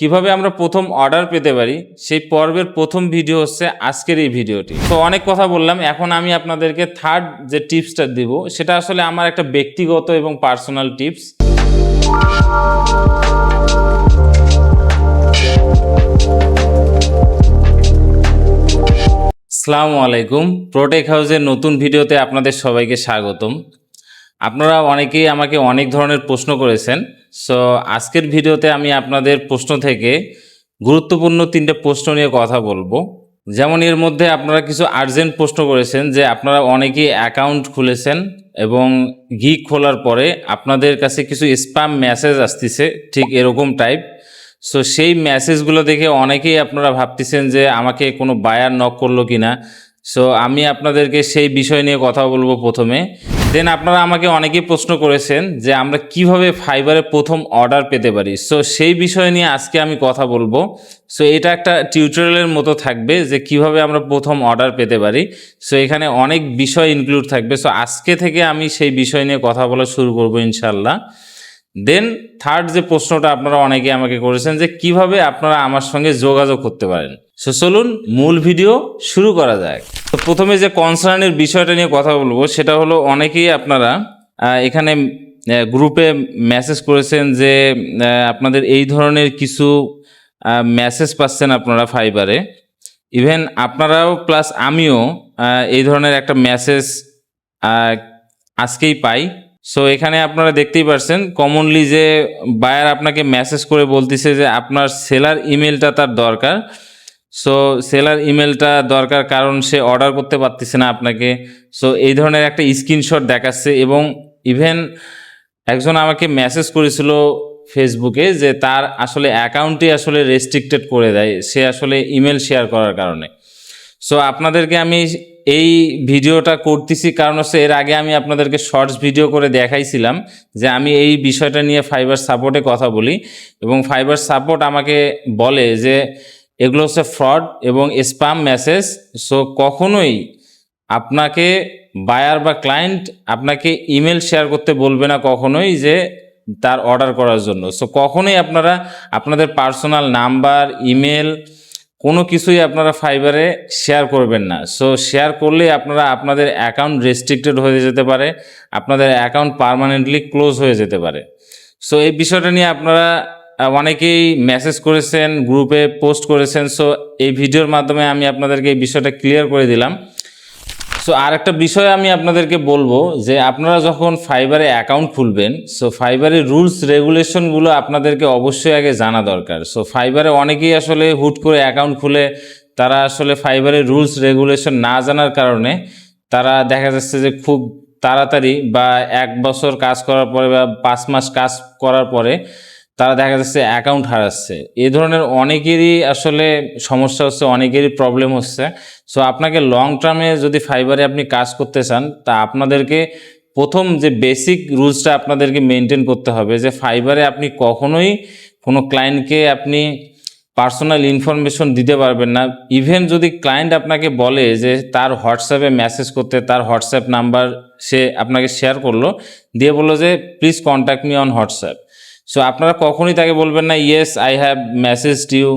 কীভাবে আমরা প্রথম অর্ডার পেতে পারি, সেই পর্বের প্রথম ভিডিও হচ্ছে আজকের এই ভিডিওটি তো অনেক কথা বললাম, এখন আমি আপনাদেরকে থার্ড যে টিপসটা দিব, সেটা আসলে আমার একটা ব্যক্তিগত এবং পার্সোনাল টিপস আসসালামু আলাইকুম প্রোটেক হাউসের নতুন ভিডিওতে আপনাদের সবাইকে স্বাগতম। আপনারা অনেকেই আমাকে অনেক ধরনের প্রশ্ন করেছেন সো আজকের ভিডিওতে আমি আপনাদের প্রশ্ন থেকে গুরুত্বপূর্ণ তিনটে প্রশ্ন নিয়ে কথা বলব। যেমন এর মধ্যে আপনারা কিছু আর্জেন্ট প্রশ্ন করেছেন যে আপনারা অনেকেই অ্যাকাউন্ট খুলেছেন এবং গিক খোলার পরে আপনাদের কাছে কিছু স্প্যাম মেসেজ আসতেছে, ঠিক এরকম টাইপ সো সেই মেসেজগুলো দেখে অনেকেই আপনারা ভাবতেছেন যে আমাকে কোনো বায়ার নক করল কিনা। সো আমি আপনাদেরকে সেই বিষয় নিয়ে কথা বলব প্রথমে। দেন আপনারা আমাকে অনেকেই প্রশ্ন করেছেন যে আমরা কীভাবে ফাইবারে প্রথম অর্ডার পেতে পারি। সো সেই বিষয় নিয়ে আজকে আমি কথা বলব। সো এটা একটা টিউটোরিয়ালের মতো থাকবে যে কীভাবে আমরা প্রথম অর্ডার পেতে পারি। সো এখানে অনেক বিষয় ইনক্লুড থাকবে। সো আজকে থেকে আমি সেই বিষয় নিয়ে কথা বলা শুরু করব ইনশাল্লাহ দেন থার্ড যে প্রশ্নটা আপনারা অনেকে আমাকে করেছেন যে কীভাবে আপনারা আমার সঙ্গে যোগাযোগ করতে পারেন। সো চলুন মূল ভিডিও শুরু করা যাক। তো প্রথমে যে কনসার্নের বিষয়টা নিয়ে কথা বলব, সেটা হলো অনেকেই আপনারা এখানে গ্রুপে মেসেজ করেছেন যে আপনাদের এই ধরনের কিছু মেসেজ পাচ্ছেন আপনারা ফাইবারে ইভেন আপনারাও প্লাস আমিও এই ধরনের একটা মেসেজ আজকেই পাই। সো এখানে আপনারা দেখতেই পারছেন কমনলি যে বায়ার আপনাকে মেসেজ করে বলতেছে যে আপনার সেলার ইমেলটা তার দরকার। সো সেলার ইমেলটা দরকার কারণ সে অর্ডার করতে পারতেছে না আপনাকে। সো এই ধরনের একটা স্ক্রিনশট দেখাচ্ছে এবং ইভেন একজন আমাকে মেসেজ করেছিল ফেসবুকে যে তার আসলে অ্যাকাউন্টই আসলে রেস্ট্রিক্টেড করে দেয়, সে আসলে ইমেল শেয়ার করার কারণে। সো আপনাদেরকে আমি এই ভিডিওটা করতেছি কারণ হচ্ছে এর আগে আমি আপনাদেরকে শর্টস ভিডিও করে দেখাইছিলাম যে আমি এই বিষয়টা নিয়ে ফাইবার সাপোর্টে কথা বলি এবং ফাইবার সাপোর্ট আমাকে বলে যে এগুলো হচ্ছে ফ্রড এবং স্প্যাম মেসেজ সো কখনোই আপনাকে বায়ার বা ক্লায়েন্ট আপনাকে ইমেল শেয়ার করতে বলবে না কখনোই যে তার অর্ডার করার জন্য। সো কখনোই আপনারা আপনাদের পার্সোনাল নাম্বার ইমেল কোনো কিছুই আপনারা ফাইবারে শেয়ার করবেন না। সো শেয়ার করলে আপনারা আপনাদের অ্যাকাউন্ট রেস্ট্রিক্টেড হয়ে যেতে পারে, আপনাদের অ্যাকাউন্ট পারমানেন্টলি ক্লোজ হয়ে যেতে পারে। সো এই বিষয়টা নিয়ে আপনারা অনেকেই মেসেজ করেছেন গ্রুপে পোস্ট করেছেন। সো এই ভিডিওর মাধ্যমে আমি আপনাদেরকে এই বিষয়টা ক্লিয়ার করে দিলাম। সো আর একটা বিষয় আমি আপনাদেরকে বলব যে আপনারা যখন ফাইবারে অ্যাকাউন্ট খুলবেন সো ফাইবারের রুলস রেগুলেশনগুলো আপনাদেরকে অবশ্যই আগে জানা দরকার। সো ফাইবারে অনেকেই আসলে হুট করে অ্যাকাউন্ট খুলে তারা আসলে ফাইবারের রুলস, রেগুলেশন না জানার কারণে তারা দেখা যাচ্ছে যে খুব তাড়াতাড়ি বা এক বছর কাজ করার পরে বা পাঁচ মাস কাজ করার পরে তারা দেখা যাচ্ছে অ্যাকাউন্ট হারাচ্ছে। এ ধরনের অনেকেরই আসলে সমস্যা হচ্ছে, অনেকেরই প্রবলেম হচ্ছে। সো আপনাকে লং টার্মে যদি ফাইবারে আপনি কাজ করতে চান, তা আপনাদেরকে প্রথম যে বেসিক রুলসটা আপনাদেরকে মেনটেন করতে হবে যে ফাইবারে আপনি কখনোই কোনো ক্লায়েন্টকে আপনি পার্সোনাল ইনফরমেশন দিতে পারবেন না। ইভেন যদি ক্লায়েন্ট আপনাকে বলে যে তার হোয়াটসঅ্যাপে মেসেজ করতে, তার হোয়াটসঅ্যাপ নাম্বার সে আপনাকে শেয়ার করল, দিয়ে বলল যে please contact me on WhatsApp so আপনারা কখনই তাকে বলবেন না yes I have message you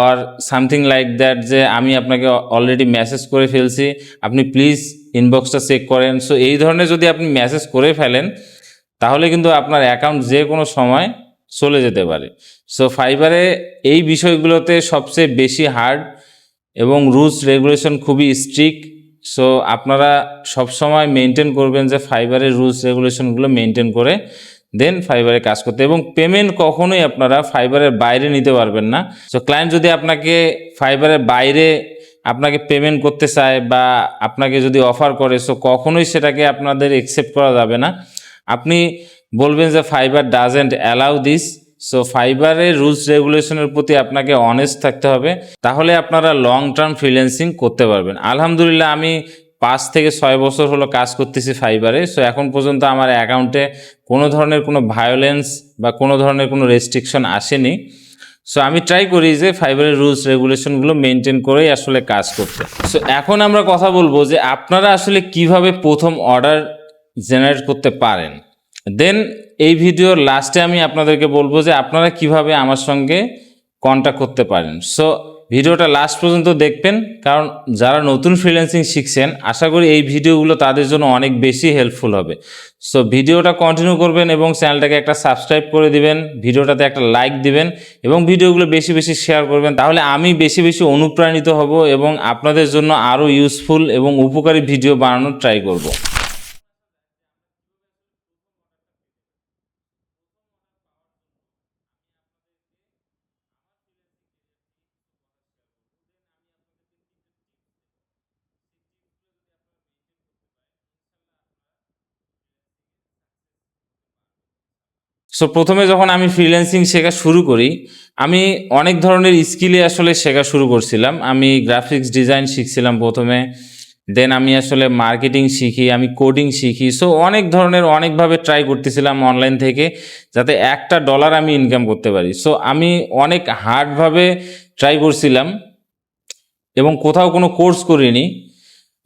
or something like that যে আমি আপনাকে অলরেডি মেসেজ করে ফেলছি, আপনি প্লিজ ইনবক্সটা চেক করেন। সো এই ধরনের যদি আপনি মেসেজ করে ফেলেন, তাহলে কিন্তু আপনার অ্যাকাউন্ট যে কোনো সময় চলে যেতে পারে। সো ফাইবারে এই বিষয়গুলোতে সবচেয়ে বেশি হার্ড এবং রুলস রেগুলেশন খুবই স্ট্রিক্ট সো আপনারা সবসময় মেনটেন করবেন যে ফাইবারের রুলস রেগুলেশনগুলো মেনটেন করে দেন ফাইবারে কাজ করতে এবং পেমেন্ট কখনোই আপনারা ফাইবারের বাইরে নিতে পারবেন না। সো ক্লায়েন্ট যদি আপনাকে ফাইবারের বাইরে আপনাকে পেমেন্ট করতে চায় বা আপনাকে যদি অফার করে সো কখনোই সেটাকে আপনাদের একসেপ্ট করা যাবে না। আপনি বলবেন যে Fiverr doesn't allow this so ফাইবারের রুলস রেগুলেশনের প্রতি আপনাকে অনেস্ট থাকতে হবে। তাহলে আপনারা লং টার্ম ফ্রিল্যান্সিং করতে পারবেন। আলহামদুলিল্লাহ, আমি পাঁচ থেকে ছয় বছর হলো কাজ করতেছি ফাইবারে সো এখন পর্যন্ত আমার অ্যাকাউন্টে কোনো ধরনের কোনো ভায়োলেন্স বা কোনো ধরনের কোনো রেস্ট্রিকশন আসেনি। সো আমি ট্রাই করি যে ফাইবারের রুলস রেগুলেশনগুলো মেনটেন করেই আসলে কাজ করতে। সো এখন আমরা কথা বলব যে আপনারা আসলে কীভাবে প্রথম অর্ডার জেনারেট করতে পারেন। দেন এই ভিডিওর লাস্টে আমি আপনাদেরকে বলব যে আপনারা কীভাবে আমার সঙ্গে কন্ট্যাক্ট করতে পারেন। সো ভিডিওটা লাস্ট পর্যন্ত দেখবেন, কারণ যারা নতুন ফ্রিল্যান্সিং শিখছেন, আশা করি এই ভিডিওগুলো তাদের জন্য অনেক বেশি হেল্পফুল হবে। সো ভিডিওটা কন্টিনিউ করবেন এবং চ্যানেলটাকে একটা সাবস্ক্রাইব করে দিবেন, ভিডিওটাতে একটা লাইক দিবেন এবং ভিডিওগুলো বেশি বেশি শেয়ার করবেন। তাহলে আমি বেশি বেশি অনুপ্রাণিত হব এবং আপনাদের জন্য আরও ইউজফুল এবং উপকারী ভিডিও বানানোর ট্রাই করব। সো প্রথমে যখন আমি ফ্রিল্যান্সিং শেখা শুরু করি, আমি অনেক ধরনের স্কিলে আসলে শেখা শুরু করছিলাম। আমি গ্রাফিক্স ডিজাইন শিখছিলাম প্রথমে দেন আমি আসলে মার্কেটিং শিখি, আমি কোডিং শিখি। সো অনেক ধরনের অনেকভাবে ট্রাই করতেছিলাম অনলাইন থেকে, যাতে একটা ডলার আমি ইনকাম করতে পারি। সো আমি অনেক হার্ডভাবে ট্রাই করছিলাম এবং কোথাও কোনো কোর্স করিনি।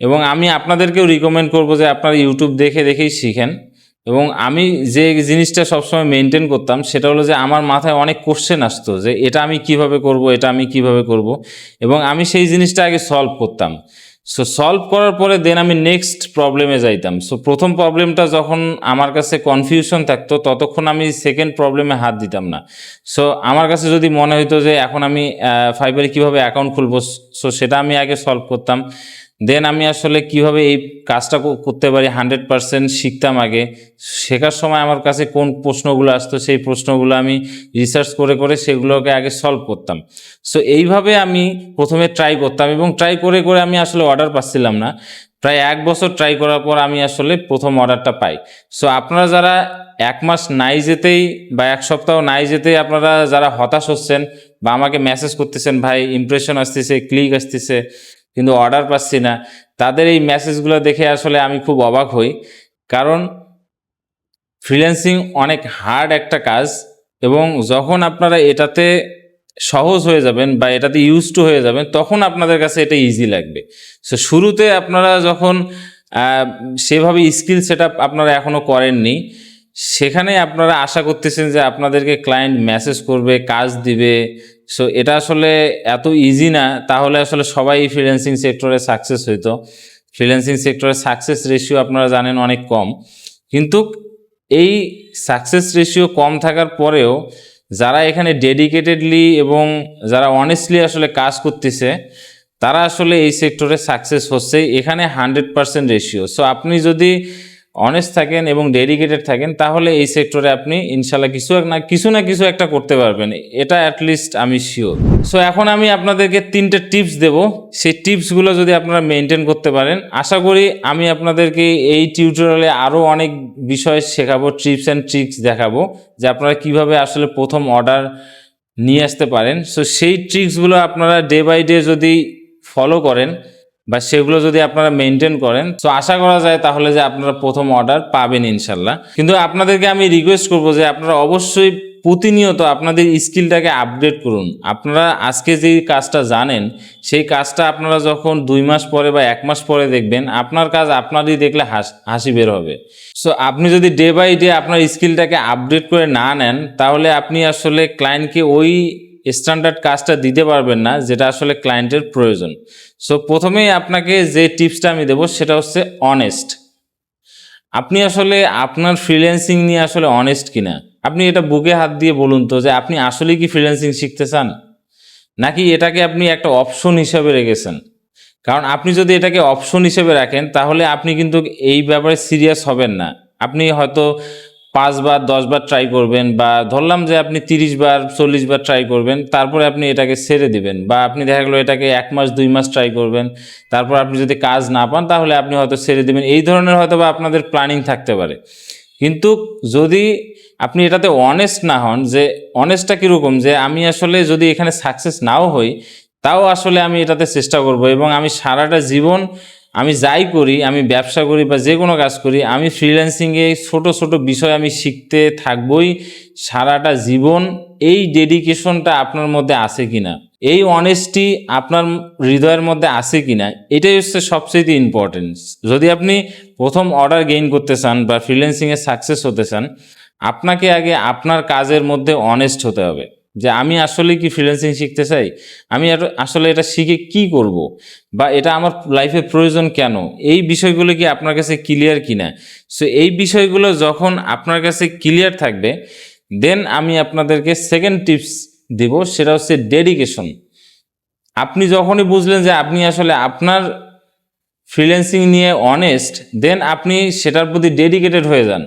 এবং আমি আপনাদেরকেও রিকমেন্ড করব যে আপনারা ইউটিউব দেখে দেখেই শিখেন। এবং আমি যে জিনিসটা সবসময় মেনটেন করতাম, সেটা হলো যে আমার মাথায় অনেক কোশ্চেন আসতো যে এটা আমি কীভাবে করব, এটা আমি কীভাবে করব। এবং আমি সেই জিনিসটা আগে সলভ করতাম। সো সলভ করার পরে দেন আমি নেক্সট প্রবলেমে যাইতাম। সো প্রথম প্রবলেমটা যখন আমার কাছে কনফিউশন থাকতো, ততক্ষণ আমি সেকেন্ড প্রবলেমে হাত দিতাম না। সো আমার কাছে যদি মনে হইতো যে এখন আমি ফাইবারে কীভাবে অ্যাকাউন্ট খুলবো সো সেটা আমি আগে সলভ করতাম। দেন আমি আসলে কীভাবে এই কাজটা করতে পারি? হান্ড্রেড পারসেন্ট শিখতাম আগে। শেখার সময় আমার কাছে কোন প্রশ্নগুলো আসতো, সেই প্রশ্নগুলো আমি রিসার্চ করে করে সেগুলোকে আগে সলভ করতাম। সো এইভাবে আমি প্রথমে ট্রাই করতাম এবং ট্রাই করে করে আমি আসলে অর্ডার পাচ্ছিলাম না। প্রায় এক বছর ট্রাই করার পর আমি আসলে প্রথম অর্ডারটা পাই। সো আপনারা যারা এক মাস নাই যেতেই বা এক সপ্তাহ নাই যেতেই আপনারা যারা হতাশ হচ্ছেন বা আমাকে মেসেজ করতেছেন, ভাই ইমপ্রেশন আসতেছে ক্লিক আসতেছে। কিন্তু অর্ডার পাচ্ছি না। তাদের এই মেসেজগুলো দেখে আসলে আমি খুব অবাক হই। কারণ ফ্রিল্যান্সিং অনেক হার্ড একটা কাজ এবং যখন আপনারা এটাতে সহজ হয়ে যাবেন বা এটাতে ইউজ টু হয়ে যাবেন, তখন আপনাদের কাছে এটা ইজি লাগবে। সো শুরুতে আপনারা যখন সেভাবে স্কিল সেট আপনারা এখনও করেননি সেখানে আপনারা আশা করতেছেন যে আপনাদেরকে ক্লায়েন্ট মেসেজ করবে, কাজ দিবে। সো এটা আসলে এত ইজি না, তাহলে আসলে সবাই ফ্রিল্যান্সিং সেক্টরে সাকসেস হইতো। ফ্রিল্যান্সিং সেক্টরে সাকসেস রেশিও আপনারা জানেন অনেক কম। কিন্তু এই সাকসেস রেশিও কম থাকার পরেও যারা এখানে ডেডিকেটেডলি এবং যারা অনেস্টলি আসলে কাজ করতেছে, তারা আসলে এই সেক্টরে সাকসেস হচ্ছে। এখানে হান্ড্রেড পার্সেন্ট রেশিও সো আপনি যদি অনেস্ট থাকেন এবং ডেডিকেটেড থাকেন, তাহলে এই সেক্টরে আপনি ইনশাল্লাহ কিছু এক না, কিছু না কিছু একটা করতে পারবেন। এটা অ্যাটলিস্ট আমি শিওর সো এখন আমি আপনাদেরকে তিনটে টিপস দেব। সেই টিপসগুলো যদি আপনারা মেনটেন করতে পারেন, আশা করি আমি আপনাদেরকে এই টিউটোরিয়ালে আরও অনেক বিষয় শেখাবো টিপস অ্যান্ড ট্রিক্স দেখাবো, যে আপনারা কীভাবে আসলে প্রথম অর্ডার নিয়ে আসতে পারেন। সো সেই ট্রিক্সগুলো আপনারা ডে বাই ডে যদি ফলো করেন বা সেগুলো যদি আপনারা মেনটেন করেন, তো আশা করা যায় তাহলে যে আপনারা প্রথম অর্ডার পাবেন ইনশাল্লাহ। কিন্তু আপনাদেরকে আমি রিকোয়েস্ট করব যে আপনারা অবশ্যই প্রতিনিয়ত আপনাদের স্কিলটাকে আপডেট করুন। আপনারা আজকে যে কাজটা জানেন, সেই কাজটা আপনারা যখন দুই মাস পরে বা এক মাস পরে দেখবেন, আপনার কাজ আপনারই দেখলে হাস- বের হবে। সো আপনি যদি ডে বাই ডে আপনার স্কিলটাকে আপডেট করে না নেন, তাহলে আপনি আসলে ক্লায়েন্টকে ওই স্ট্যান্ডার্ড কাজটা দিতে পারবেন না, যেটা আসলে ক্লায়েন্টের প্রয়োজন। সো প্রথমেই আপনাকে যে টিপসটা আমি দেবো, সেটা হচ্ছে অনেস্ট আপনি আসলে আপনার ফ্রিল্যান্সিং নিয়ে আসলে অনেস্ট কিনা? আপনি এটা বুকে হাত দিয়ে বলুন তো, যে আপনি আসলেই কি ফ্রিল্যান্সিং শিখতে চান? নাকি এটাকে আপনি একটা অপশন হিসাবে রেখেছেন? কারণ আপনি যদি এটাকে অপশন হিসেবে রাখেন, তাহলে আপনি কিন্তু এই ব্যাপারে সিরিয়াস হবেন না। আপনি হয়তো পাঁচবার, দশবার ট্রাই করবেন বা ধরলাম যে আপনি তিরিশ বার চল্লিশ বার ট্রাই করবেন, তারপরে আপনি এটাকে ছেড়ে দিবেন বা আপনি দেখা গেলো এটাকে এক মাস, দুই মাস ট্রাই করবেন, তারপর আপনি যদি কাজ না পান তাহলে আপনি হয়তো ছেড়ে দিবেন। এই ধরনের হয়তো বা আপনাদের প্ল্যানিং থাকতে পারে। কিন্তু যদি আপনি এটাতে অনেস্ট না হন যে অনেস্টটা কীরকম যে আমি আসলে যদি এখানে সাকসেস নাও হই, তাও আসলে আমি এটাতে চেষ্টা করব এবং আমি সারাটা জীবন আমি যাই করি, আমি ব্যবসা করি বা যে কোনো কাজ করি, আমি ফ্রিল্যান্সিংয়ে ছোট ছোট বিষয় আমি শিখতে থাকবই। সারাটা জীবন এই ডেডিকেশনটা আপনার মধ্যে আছে কিনা? এই অনেস্টি আপনার হৃদয়ের মধ্যে আছে কিনা? এটাই হচ্ছে সবচেয়ে ইম্পর্টেন্স যদি আপনি প্রথম অর্ডার গেইন করতে চান বা ফ্রিল্যান্সিংয়ে সাকসেস হতে চান, আপনাকে আগে আপনার কাজের মধ্যে অনেস্ট হতে হবে। যে আমি আসলে কি ফ্রিল্যান্সিং শিখতে চাই? আমি আসলে এটা শিখে কি করব? বা এটা আমার লাইফে প্রয়োজন কেন? এই বিষয়গুলো কি আপনার কাছে ক্লিয়ার কিনা? সো এই বিষয়গুলো যখন আপনার কাছে ক্লিয়ার থাকবে দেন আমি আপনাদেরকে সেকেন্ড টিপস দেব, সেটা হচ্ছে ডেডিকেশন আপনি যখনই বুঝলেন যে আপনি আসলে আপনার ফ্রিল্যান্সিং নিয়ে অনেস্ট দেন আপনি সেটার প্রতি ডেডিকেটেড হয়ে যান।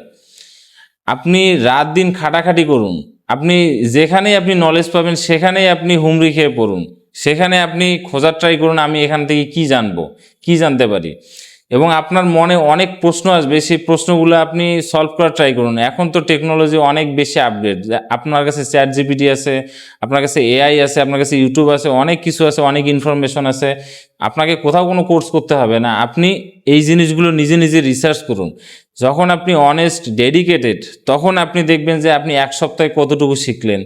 আপনি রাত দিন খাটাখাটি করুন। আপনি যেখানেই আপনি নলেজ পাবেন, সেখানেই আপনি হুমড়ি খেয়ে পড়ুন। সেখানে আপনি খোঁজার ট্রাই করুন, আমি এখান থেকে কি জানব, কি জানতে পারি। এবং আপনার মনে অনেক প্রশ্ন আসবে, সেই প্রশ্নগুলো আপনি সলভ করার ট্রাই করুন। এখন তো টেকনোলজি অনেক বেশি আপডেট আপনার কাছে চ্যাট জিপিটি আছে, আপনার কাছে এআই আছে, আপনার কাছে ইউটিউব আছে, অনেক কিছু আছে, অনেক ইনফরমেশন আছে। আপনাকে কোথাও কোনো কোর্স করতে হবে না। আপনি এই জিনিসগুলো নিজে নিজে রিসার্চ করুন। যখন আপনি অনেস্ট ডেডিকেটেড তখন আপনি দেখবেন যে আপনি এক সপ্তাহে কতটুকু শিখলেন।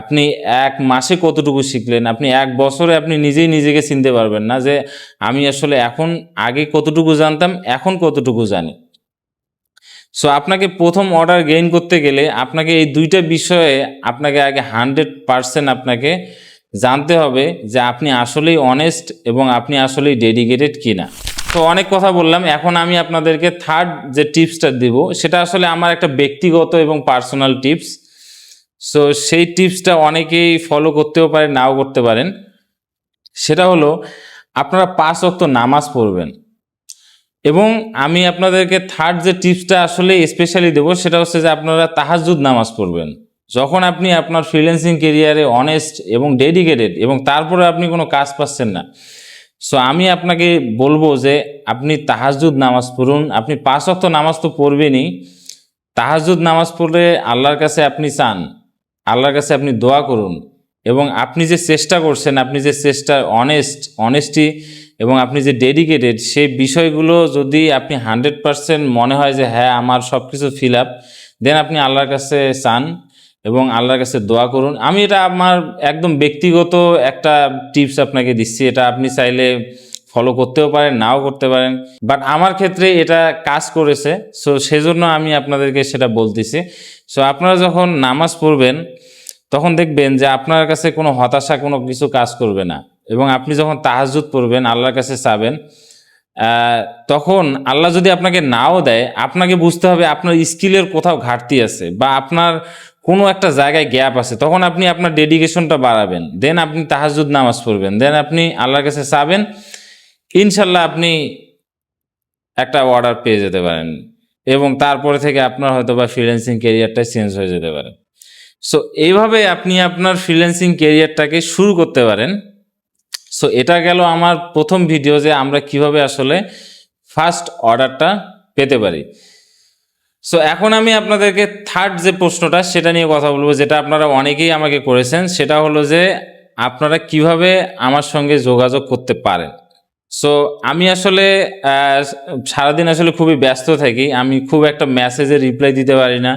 আপনি এক মাসে কতটুকু শিখলেন। আপনি এক বছরে আপনি নিজেই নিজেকে চিনতে পারবেন না যে আমি আসলে এখন আগে কতটুকু জানতাম, এখন কতটুকু জানি। সো আপনাকে প্রথম অর্ডার গেইন করতে গেলে আপনাকে এই দুইটা বিষয়ে আপনাকে আগে হান্ড্রেড পারসেন্ট আপনাকে জানতে হবে যে আপনি আসলেই অনেস্ট এবং আপনি আসলেই ডেডিকেটেড কিনা। তো অনেক কথা বললাম, এখন আমি আপনাদেরকে থার্ড যে টিপসটা দিব, সেটা আসলে আমার একটা ব্যক্তিগত এবং পার্সোনাল টিপস সো সেই টিপসটা অনেকেই ফলো করতেও পারেন, নাও করতে পারেন। সেটা হলো, আপনারা পাঁচ অক্ত নামাজ পড়বেন। এবং আমি আপনাদেরকে থার্ড যে টিপসটা আসলে স্পেশালি দেবো, সেটা হচ্ছে যে আপনারা তাহাজুদ নামাজ পড়বেন। যখন আপনি আপনার ফ্রিল্যান্সিং কেরিয়ারে অনেস্ট এবং ডেডিকেটেড এবং তারপরে আপনি কোনো কাজ পাচ্ছেন না সো আমি আপনাকে বলব যে আপনি তাহাজুদ নামাজ পড়ুন। আপনি পাঁচ অক্ত নামাজ তো পড়বেনই। তাহাজুদ নামাজ পড়লে আল্লাহর কাছে আপনি চান, আল্লাহর কাছে আপনি দোয়া করুন এবং আপনি যে চেষ্টা করছেন, আপনি যে চেষ্টা অনেস্ট অনেস্টি এবং আপনি যে ডেডিকেটেড সেই বিষয়গুলো যদি আপনি হান্ড্রেড পারসেন্ট মনে হয় যে হ্যাঁ আমার সব কিছু ফিল আপ দেন আপনি আল্লাহর কাছে চান। এবং আল্লাহর কাছে দোয়া করুন। আমি এটা আমার একদম ব্যক্তিগত একটা টিপস আপনাকে দিচ্ছি। এটা আপনি চাইলে ফলো করতেও পারেন, নাও করতে পারেন। বাট আমার ক্ষেত্রে এটা কাজ করেছে। সো সেজন্য আমি আপনাদেরকে সেটা বলতেছি। সো আপনারা যখন নামাজ পড়বেন, তখন দেখবেন যে আপনার কাছে কোনো হতাশা, কোনো কিছু কাজ করবে না। এবং আপনি যখন তাহাজুদ পড়বেন, আল্লাহর কাছে চাবেন তখন আল্লাহ যদি আপনাকে নাও দেয়, আপনাকে বুঝতে হবে আপনার স্কিলের কোথাও ঘাটতি আছে বা আপনার কোনো একটা জায়গায় গ্যাপ আছে, তখন আপনি আপনার ডেডিকেশনটা বাড়াবেন। দেন আপনি তাহাজুদ নামাজ পড়বেন। দেন আপনি আল্লাহর কাছে চাবেন, ইনশাল্লাহ আপনি একটা অর্ডার পেয়ে যেতে পারেন। এবং তারপরে থেকে আপনার হয়তো বা ফ্রিল্যান্সিং কেরিয়ারটা চেঞ্জ হয়ে যেতে পারে। সো এইভাবে আপনি আপনার ফ্রিল্যান্সিং কেরিয়ারটাকে শুরু করতে পারেন। সো এটা গেল আমার প্রথম ভিডিও যে আমরা কীভাবে আসলে ফার্স্ট অর্ডারটা পেতে পারি। সো এখন আমি আপনাদেরকে থার্ড যে প্রশ্নটা, সেটা নিয়ে কথা বলব, যেটা আপনারা অনেকেই আমাকে করেছেন। সেটা হলো যে, আপনারা কীভাবে আমার সঙ্গে যোগাযোগ করতে পারেন? সো আমি আসলে সারাদিন আসলে খুবই ব্যস্ত থাকি। আমি খুব একটা মেসেজে রিপ্লাই দিতে পারি না।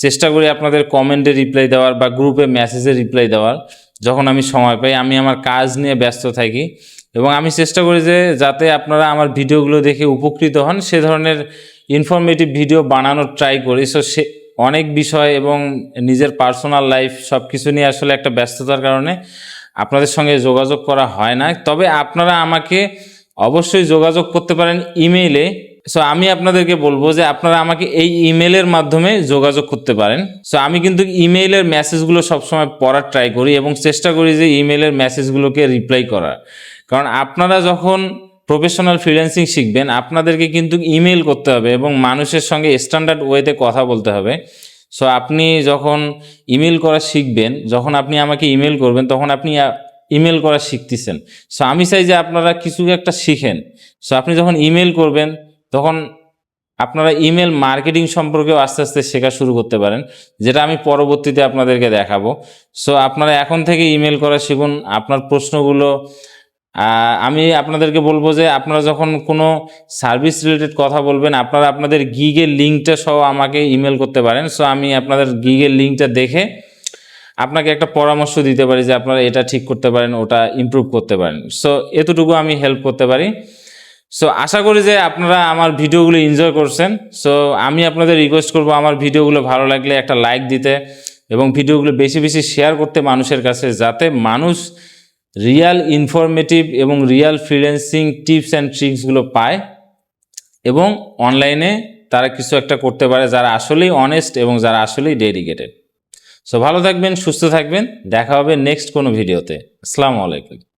চেষ্টা করি আপনাদের কমেন্টে রিপ্লাই দেওয়ার বা গ্রুপে মেসেজে রিপ্লাই দেওয়ার। যখন আমি সময় পাই, আমি আমার কাজ নিয়ে ব্যস্ত থাকি। এবং আমি চেষ্টা করি যে, যাতে আপনারা আমার ভিডিওগুলো দেখে উপকৃত হন। সে ধরনের ইনফরমেটিভ ভিডিও বানানোর ট্রাই করি সো সে অনেক বিষয় এবং নিজের পার্সোনাল লাইফ সব কিছু নিয়ে আসলে একটা ব্যস্ততার কারণে আপনাদের সঙ্গে যোগাযোগ করা হয় না। তবে আপনারা আমাকে অবশ্যই যোগাযোগ করতে পারেন ইমেইলে সো আমি আপনাদেরকে বলব যে আপনারা আমাকে এই ইমেলের মাধ্যমে যোগাযোগ করতে পারেন। সো আমি কিন্তু ইমেইলের মেসেজগুলো সবসময় পড়ার ট্রাই করি এবং চেষ্টা করি যে ইমেইলের মেসেজগুলোকে রিপ্লাই করার। কারণ আপনারা যখন প্রফেশনাল ফ্রিল্যান্সিং শিখবেন। আপনাদেরকে কিন্তু ইমেল করতে হবে এবং মানুষের সঙ্গে স্ট্যান্ডার্ড ওয়েতে কথা বলতে হবে। সো আপনি যখন ইমেল করা শিখবেন, যখন আপনি আমাকে ইমেল করবেন, তখন আপনি ইমেল করা শিখতেছেন। সো আমি চাই যে আপনারা কিছু একটা শিখেন। সো আপনি যখন ইমেল করবেন, তখন আপনারা ইমেল মার্কেটিং সম্পর্কেও আস্তে আস্তে শেখা শুরু করতে পারেন, যেটা আমি পরবর্তীতে আপনাদেরকে দেখাবো। সো আপনারা এখন থেকে ইমেল করা শিখুন। আপনার প্রশ্নগুলো আমি আপনাদেরকে বলব যে আপনারা যখন কোনো সার্ভিস রিলেটেড কথা বলবেন, আপনারা আপনাদের গিগের লিঙ্কটা সহ আমাকে ইমেল করতে পারেন। সো আমি আপনাদের গিগের লিঙ্কটা দেখে আপনাকে একটা পরামর্শ দিতে পারি যে আপনারা এটা ঠিক করতে পারেন, ওটা ইমপ্রুভ করতে পারেন। সো এতটুকু আমি হেল্প করতে পারি। সো আশা করি যে আপনারা আমার ভিডিওগুলো এনজয় করছেন। সো আমি আপনাদের রিকোয়েস্ট করব আমার ভিডিওগুলো ভালো লাগলে একটা লাইক দিতে এবং ভিডিওগুলো বেশি বেশি শেয়ার করতে মানুষের কাছে, যাতে মানুষ রিয়াল ইনফরমেটিভ এবং রিয়াল ফ্রিল্যান্সিং টিপস অ্যান্ড ট্রিক্সগুলো পায় এবং অনলাইনে তারা কিছু একটা করতে পারে যারা আসলেই অনেস্ট এবং যারা আসলেই ডেডিকেটেড সো ভালো থাকবেন, সুস্থ থাকবেন, দেখা হবে নেক্সট কোনো ভিডিওতে আসসালামু আলাইকুম।